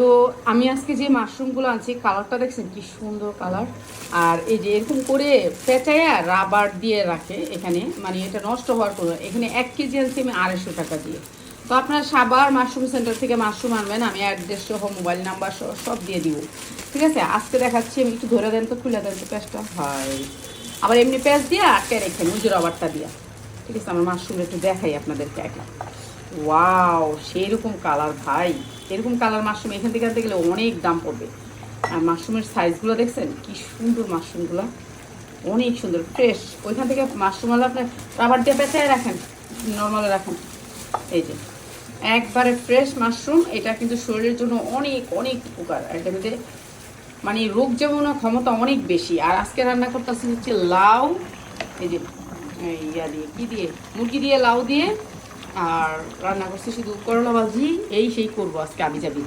তো আমি আজকে যে মাশরুমগুলো আনছি, কালারটা দেখছেন কি সুন্দর কালার। আর এই যে এরকম করে পেঁচাইয়া রাবার দিয়ে রাখে এখানে মানে এটা নষ্ট হওয়ার কোনো এখানে এক কেজি আনছি আমি আড়াইশো টাকা দিয়ে। তো আপনার সাবার মাশরুম সেন্টার থেকে মাশরুম আনবেন, আমি অ্যাড্রেস সহ মোবাইল নাম্বার সহ সব দিয়ে দিব। ঠিক আছে? আজকে দেখাচ্ছি, আমি একটু ধরে দেন তো, খুলে দেন তো পেঁচটা হয় আবার এমনি পেঁচ দিয়ে আটকে রেখেন ওই যে রবারটা দিয়া। ঠিক আছে? আমার মাশরুম একটু দেখাই আপনাদেরকে একটা ওয়াও সেরকম কালার ভাই। এরকম কালার মাশরুম এখান থেকে আনতে গেলে অনেক দাম পড়বে। আর মাশরুমের সাইজগুলো দেখছেন? কি সুন্দর মাশরুমগুলো অনেক সুন্দর ফ্রেশ ওইখান থেকে মাশরুম হলে আপনি রাবার দিয়ে পেঁচায় রাখেন নর্মালে রাখেন। এই যে, একবারে ফ্রেশ মাশরুম এটা কিন্তু শরীরের জন্য অনেক অনেক উপকার। এটা মধ্যে মানে রোগ যেমন ক্ষমতা অনেক বেশি। আর আজকে রান্না করতেছি হচ্ছে লাউ। এই যে ইয়া দিয়ে, কী দিয়ে? মুরগি দিয়ে লাউ দিয়ে আর রান্না করছি শুধু করলা ভাজি এই সেই করব আজকে আমি যাবি